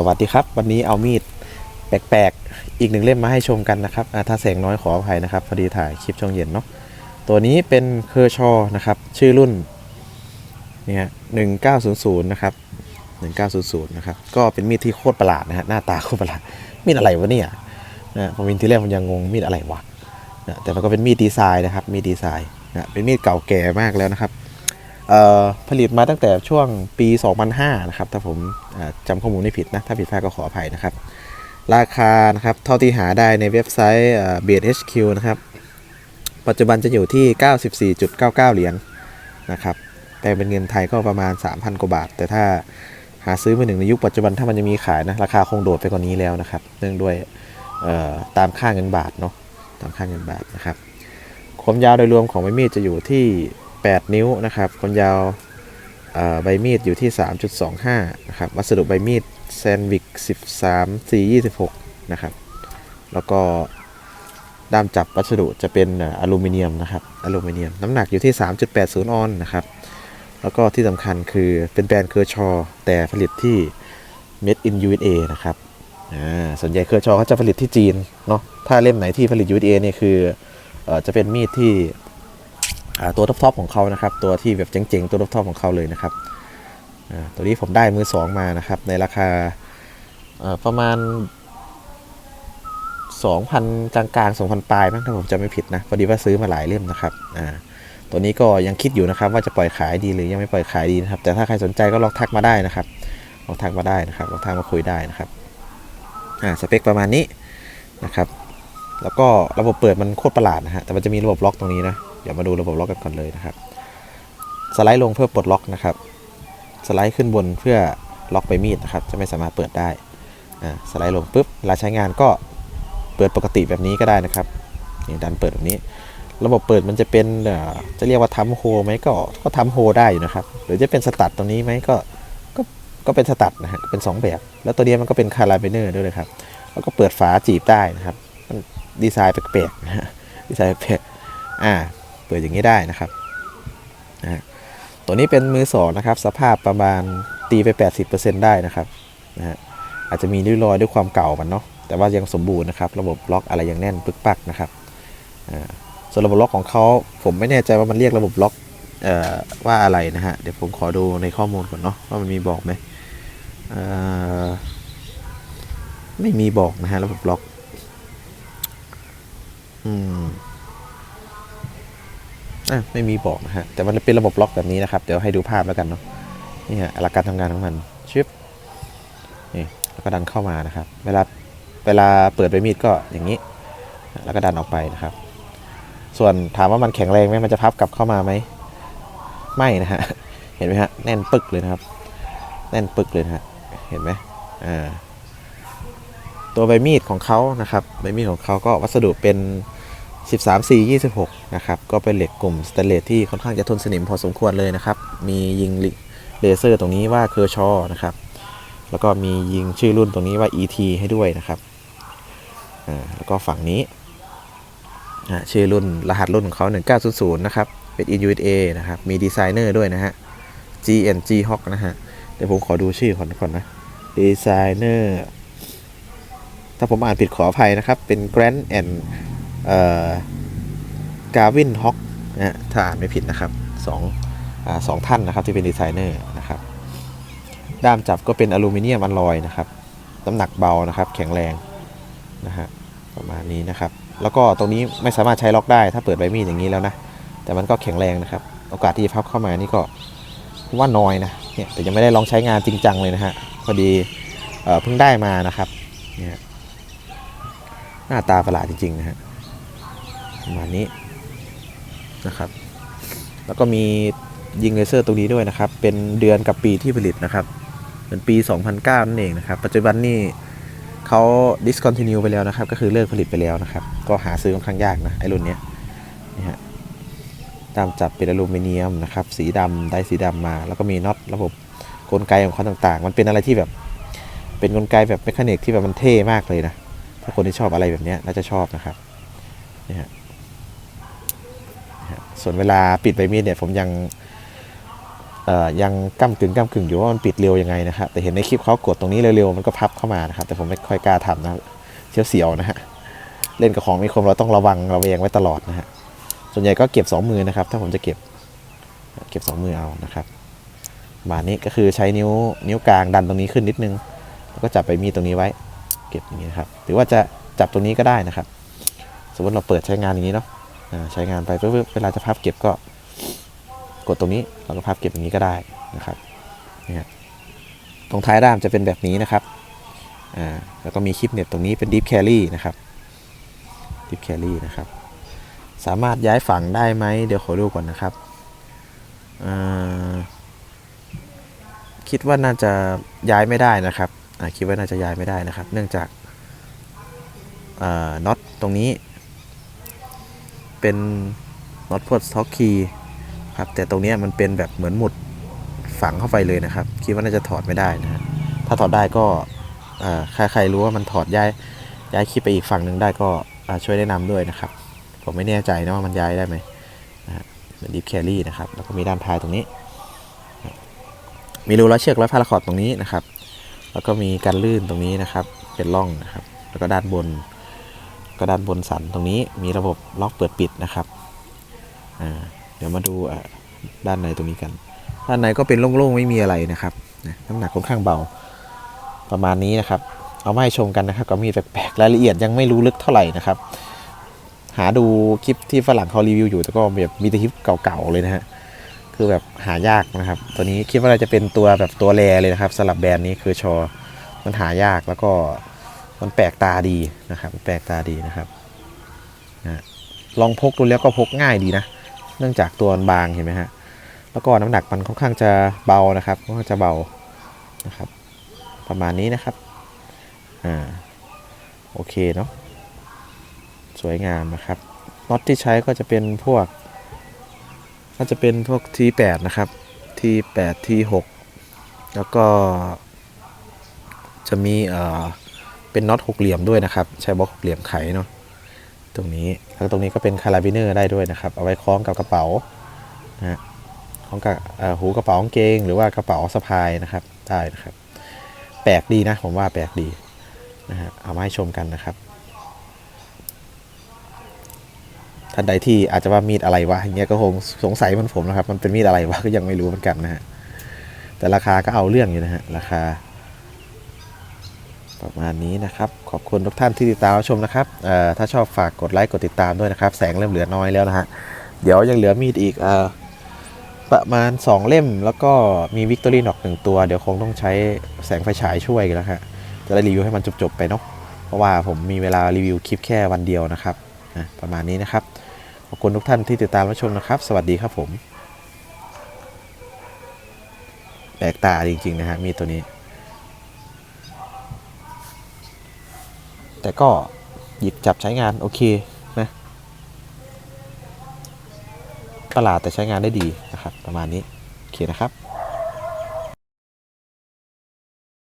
สวัสดีครับ วันนี้เอามีดแปลกๆ อีกหนึ่งเล่มมาให้ชมกันนะครับถ้าแสงน้อยขออภัยนะครับพอดีถ่ายคลิปช่วงเย็นเนาะตัวนี้เป็นเคอร์ชอนะครับ ชื่อรุ่นเนี่ยหนึ่งเก้าศูนย์ศูนย์นะครับหนึ่งเก้าศูนย์ศูนย์นะครับ ก็เป็นมีดที่โคตรประหลาดนะฮะหน้าตาโคตรประหลาด มีดอะไรวะเนี่ยนะผมวินที่แรกผมยังงงมีดอะไรวะนะแต่มันก็เป็นมีดดีไซน์นะครับมีดดีไซน์นะเป็นมีดเก่าแก่มากแล้วนะครับ ผลิตมาตั้งแต่ช่วงปี 2005 นะครับ ถ้าผมจำข้อมูลไม่ผิดนะ ถ้าผิดพลาดก็ขออภัยนะครับ ราคานะครับเท่าที่หาได้ในเว็บไซต์เบ h q นะครับ ปัจจุบันจะอยู่ที่ 94.99 เหรียญนะครับแต่เป็นเงินไทยก็ประมาณ 3,000 กว่าบาท แต่ถ้าหาซื้อมือหนึ่งในยุคปัจจุบันถ้ามันจะมีขายนะ ราคาคงโดดไปกว่านี้แล้วนะครับ เนื่องด้วยตามค่าเงินบาทเนาะตามค่าเงินบาทนะครับความยาวโดยรวมของใบมีดจะอยู่ที่ 8 นิ้วนะครับความยาวใบมีดอยู่ที่ 3.25 นะครับ วัสดุใบมีดแซนวิก 13 4 26 นะครับ แล้วก็ด้ามจับวัสดุจะเป็นอลูมิเนียมนะครับ อลูมิเนียม น้ำหนักอยู่ที่ 3.80 ออนซ์นะครับ แล้วก็ที่สำคัญคือเป็นแบรนด์เคอร์ชอแต่ผลิตที่ Made in USA นะครับอ่าส่วนใหญ่เคอร์ชอเขาจะผลิตที่จีนเนาะ ถ้าเล่มไหนที่ผลิต USA เนี่ยคืออจะเป็นมีดที่ ตัวท็อปๆของเขานะครับ ตัวที่แบบเจ๋งๆ ตัวท็อปๆของเขาเลยนะครับตัวนี้ผมได้มือสองมานะครับ ในราคาประมาณ 2,000 กลางๆ 2,000 ปลายมั้งถ้าผมจำไม่ผิดนะพอดีว่าซื้อมาหลายเล่มนะครับตัวนี้ก็ยังคิดอยู่นะครับ ว่าจะปล่อยขายดีหรือยังไม่ปล่อยขายดีนะครับ แต่ถ้าใครสนใจก็ลองทักมาได้นะครับลองทักมาได้นะครับลองทักมาคุยได้นะครับสเปคประมาณนี้นะครับ แล้วก็ระบบเปิดมันโคตรประหลาดนะฮะแต่มันจะมีระบบล็อกตรงนี้นะ เดี๋ยวมาดูระบบล็อกกันก่อนเลยนะครับ สไลด์ลงเพื่อปลดล็อกนะครับ สไลด์ขึ้นบนเพื่อล็อกใบมีดนะครับ จะไม่สามารถเปิดได้อ่าสไลด์ลงปุ๊บเวลาใช้งานก็เปิดปกติแบบนี้ก็ได้นะครับนี่ดันเปิดแบบนี้ ระบบเปิดมันจะเป็นเอ่อจะเรียกว่าทัมโฮไหมก็ก็ทัมโฮได้อยู่นะครับ หรือจะเป็นสตัดตรงนี้ไหมก็ก็ก็เป็นสตัดนะฮะเป็นสองแบบ แล้วตัวนี้มันก็เป็นคาราเบเนอร์ด้วยนะครับ แล้วก็เปิดฝาจีบได้นะครับ ดีไซน์แปลกๆนะฮะดีไซน์แปลกอ่า เปิดอย่างนี้ได้นะครับนะฮะตัวนี้เป็นมือสองนะครับ สภาพประมาณตีไป 80%ได้นะครับนะฮะอาจจะมีริ้วรอยด้วยความเก่ามันเนาะแต่ว่ายังสมบูรณ์นะครับ ระบบล็อกอะไรยังแน่นปึกปักนะครับอ่าส่วนระบบล็อกของเขาผมไม่แน่ใจว่ามันเรียกระบบล็อกเอ่อว่าอะไรนะฮะเดี๋ยวผมขอดูในข้อมูลก่อนเนาะว่ามันมีบอกไหมเอ่อไม่มีบอกนะฮะระบบล็อก อืม อะไม่มีบอกนะฮะแต่มันเป็นระบบล็อกแบบนี้นะครับ เดี๋ยวให้ดูภาพแล้วกันเนาะนี่ฮะหลักการทำงานของมันชิปนี่แล้วก็ดันเข้ามานะครับ เวลาเวลาเปิดใบมีดก็อย่างนี้ แล้วก็ดันออกไปนะครับ ส่วนถามว่ามันแข็งแรงไหมมันจะพับกลับเข้ามาไหมไม่นะฮะเห็นไหมฮะแน่นปึกเลยนะครับ แน่นปึกเลยนะฮะเห็นไหมอ่าตัวใบมีดของเขานะครับใบมีดของเขาก็วัสดุเป็น 13 4 26 นะครับก็เป็นเหล็กกลุ่มสแตนเลสที่ค่อนข้างจะทนสนิมพอสมควรเลยนะครับ มียิงเลเซอร์ตรงนี้ว่าเคอร์ชอนะครับ แล้วก็มียิงชื่อรุ่นตรงนี้ว่า ET ให้ด้วยนะครับอ่าแล้วก็ฝั่งนี้ชื่อรุ่นรหัสรุ่นของเขา 1900 นะครับ เป็น in USA นะครับ มีดีไซเนอร์ด้วยนะฮะ GNG Hawk นะฮะ เดี๋ยวผมขอดูชื่อก่อนก่อนนะ ดีไซเนอร์ ถ้าผมอ่านผิดขออภัยนะครับ เป็น Grant and เอ่อ กาวินฮอกนะถ้าอ่านไม่ผิดนะครับสองอสองท่านนะครับที่เป็นดีไซเนอร์นะครับด้ามจับก็เป็นอลูมิเนียมอลลอยนะครับน้ำหนักเบานะครับแข็งแรงนะฮะประมาณนี้นะครับ แล้วก็ตรงนี้ไม่สามารถใช้ล็อกได้ถ้าเปิดใบมีดอย่างนี้แล้วนะ แต่มันก็แข็งแรงนะครับ โอกาสที่จะพับเข้ามานี่ก็ว่าน้อยนะเนี่ยแต่ยังไม่ได้ลองใช้งานจริงจังเลยนะฮะพอดีเพิ่งได้มานะครับเนี่ยหน้าตาประหลาดจริงๆนะฮะ ประมาณนี้นะครับ แล้วก็มียิงเลเซอร์ตรงนี้ด้วยนะครับ เป็นเดือนกับปีที่ผลิตนะครับ เป็นปี 2009 นั่นเองนะครับ ปัจจุบันนี่เขา discontinue ไปแล้วนะครับ ก็คือเลิกผลิตไปแล้วนะครับ ก็หาซื้อค่อนข้างยากนะไอ้รุ่นเนี้ยนี่ฮะตามจับเป็นอลูมิเนียมนะครับ สีดำได้สีดำมา แล้วก็มีน็อตระบบกลไกของเขาต่างๆ มันเป็นอะไรที่แบบ เป็นกลไกแบบเมคานิกที่แบบมันเท่มากเลยนะ ถ้าคนที่ชอบอะไรแบบนี้น่าจะชอบนะครับนี่ฮะ ส่วนเวลาปิดใบมีดเนี่ยผมยังเอ่อยังก้ากึ่งก้ากึ่งอยู่ว่ามันปิดเร็วยังไงนะครับแต่เห็นในคลิปเขากดตรงนี้เร็วๆมันก็พับเข้ามานะครับแต่ผมไม่ค่อยกล้าทำนะเสียวๆนะฮะเล่นกับของมีคมเราต้องระวังระแวงไว้ตลอดนะฮะส่วนใหญ่ก็เก็บสองมือนะครับ ถ้าผมจะเก็บเก็บสองมือเอานะครับประมานี้ก็คือใช้นิ้วนิ้วกลางดันตรงนี้ขึ้นนิดนึง แล้วก็จับไปมีดตรงนี้ไว้ เก็บอย่างนี้นครับหรือว่าจะจับตรงนี้ก็ได้นะครับ สมมติเราเปิดใช้งานอย่างนี้เนาะ ใช้งานไปปุ๊บๆเวลาจะพับเก็บก็กดตรงนี้เราก็พับเก็บอย่างนี้ก็ได้นะครับนี่ตรงท้ายด้ามจะเป็นแบบนี้นะครับอ่าแล้วก็มีคลิปเน็ตตรงนี้เป็น Deep Carry นะครับ Deep Carry นะครับ สามารถย้ายฝั่งได้ไหมเดี๋ยวขอดูก่อนนะครับคิดว่าน่าจะย้ายไม่ได้นะครับคิดว่าน่าจะย้ายไม่ได้นะครับ เนื่องจากน็อตตรงนี้ เป็นน็อตพวดสต็อกคีครับแต่ตรงนี้มันเป็นแบบเหมือนหมุดฝังเข้าไปเลยนะครับ คิดว่าน่าจะถอดไม่ได้นะถ้าถอดได้ก็ใครใครรู้ว่ามันถอดย้ายย้ายคลิปไปอีกฝั่งหนึ่งได้ก็ช่วยแนะนำด้วยนะครับ ผมไม่แน่ใจนะว่ามันย้ายได้ไหมนะฮะเป็นดิฟแคลรี่นะครับ แล้วก็มีด้านท้ายตรงนี้ มีรูร้อยเชือกร้อยพาราคอร์ดตรงนี้นะครับ แล้วก็มีการลื่นตรงนี้นะครับ เป็นร่องนะครับ แล้วก็ด้านบน ก็ด้านบนสันตรงนี้มีระบบล็อกเปิดปิดนะครับเดี๋ยวมาดูด้านในตรงนี้กัน ด้านในก็เป็นโล่งๆไม่มีอะไรนะครับน้ำหนักค่อนข้างเบาประมาณนี้นะครับ เอามาให้ชมกันนะครับ ก็มีแปลกๆรายละเอียดยังไม่รู้ลึกเท่าไหร่นะครับ หาดูคลิปที่ฝรั่งเขารีวิวอยู่แต่ก็แบบมีแต่คลิปเก่าๆเลยนะฮะคือแบบหายากนะครับ ตัวนี้คิดว่าจะเป็นตัวแบบตัวแรเลยนะครับสำหรับแบรนด์นี้คือชอมันหายากแล้วก็ มันแปลกตาดีนะครับ แปลกตาดีนะครับนะลองพกดูแล้วก็พกง่ายดีนะ เนื่องจากตัวมันบางเห็นไหมฮะ แล้วก็น้ำหนักมันค่อนข้างจะเบานะครับค่อนข้างจะเบานะครับ ประมาณนี้นะครับ อ่า โอเคเนาะ สวยงามนะครับน็อตที่ใช้ก็จะเป็นพวก ก็จะเป็นพวก T8 นะครับ T8 T6 แล้วก็จะมีเอ่อ เป็นน็อตหกเหลี่ยมด้วยนะครับ ใช้บล็อกหกเหลี่ยมไขเนาะตรงนี้แล้วตรงนี้ก็เป็นคาราบิเนอร์ได้ด้วยนะครับ เอาไว้คล้องกับกระเป๋านะฮะคล้องกับหูกระเป๋ากางเกง หรือว่ากระเป๋าสะพายนะครับได้นะครับ แปลกดีนะผมว่าแปลกดีนะฮะเอามาให้ชมกันนะครับท่านใดที่อาจจะว่ามีดอะไรวะอย่างเงี้ยก็คงสงสัยมันผมนะครับ มันเป็นมีดอะไรวะก็ยังไม่รู้เหมือนกันนะฮะแต่ราคาก็เอาเรื่องอยู่นะฮะราคา ประมาณนี้นะครับ ขอบคุณทุกท่านที่ติดตามรับชมนะครับถ้าชอบฝากกดไลค์กดติดตามด้วยนะครับ แสงเริ่มเหลือน้อยแล้วนะฮะเดี๋ยวยังเหลือมีดอีกอประมาณ 2 เล่มแล้วก็มีวิกตอรี่น็อกหนึ่งตัว เดี๋ยวคงต้องใช้แสงไฟฉายช่วยกันแล้วฮะจะได้รีวิวให้มันจบๆไปเนาะเพราะว่าผมมีเวลารีวิวคลิปแค่วันเดียวนะครับนะประมาณนี้นะครับ ขอบคุณทุกท่านที่ติดตามรับชมนะครับ สวัสดีครับผมแปลกตาจริงๆนะฮะมีดตัวนี้ แต่ก็หยิบจับใช้งานโอเคนะตลาดแต่ใช้งานได้ดีนะครับ ประมาณนี้ โอเคนะครับ